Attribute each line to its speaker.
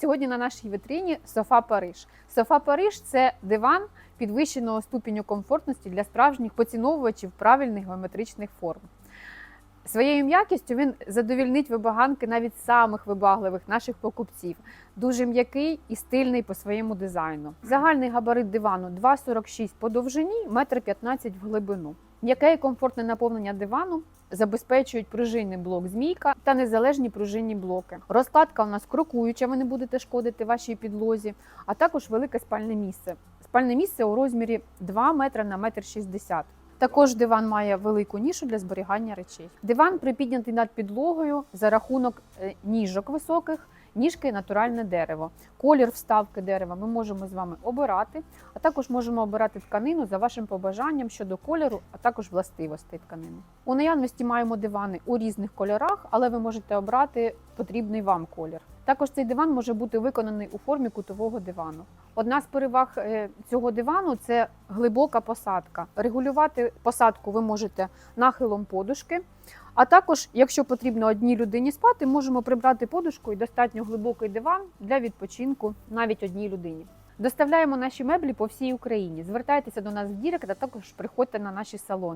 Speaker 1: Сьогодні на нашій витрині Софа Париж. Софа Париж це диван підвищеного ступеню комфортності для справжніх поціновувачів правильних геометричних форм. Своєю м'якістю він задовільнить вибаганки навіть самих вибагливих наших покупців. Дуже м'який і стильний по своєму дизайну. Загальний габарит дивану 2,46 по довжині, 1,15 м в глибину. М'яке і комфортне наповнення дивану забезпечують пружинний блок змійка та незалежні пружинні блоки. Розкладка у нас крокуюча, ви не будете шкодити вашій підлозі, а також велике спальне місце. Спальне місце у розмірі 2 метри на 1,60 м. Також диван має велику нішу для зберігання речей. Диван припіднятий над підлогою за рахунок е, ніжок високих, ніжки натуральне дерево. Колір вставки дерева ми можемо з вами обирати, а також можемо обирати тканину за вашим побажанням щодо кольору, а також властивостей тканини. У наявності маємо дивани у різних кольорах, але ви можете обрати потрібний вам колір. Також цей диван може бути виконаний у формі кутового дивану. Одна з переваг е, цього дивану це глибока посадка. Регулювати посадку ви можете нахилом подушки. А також, якщо потрібно одній людині спати, можемо прибрати подушку і достатньо глибокий диван для відпочинку навіть одній людині. Доставляємо наші меблі по всій Україні. Звертайтеся до нас в Дірект, а також приходьте на наші салони.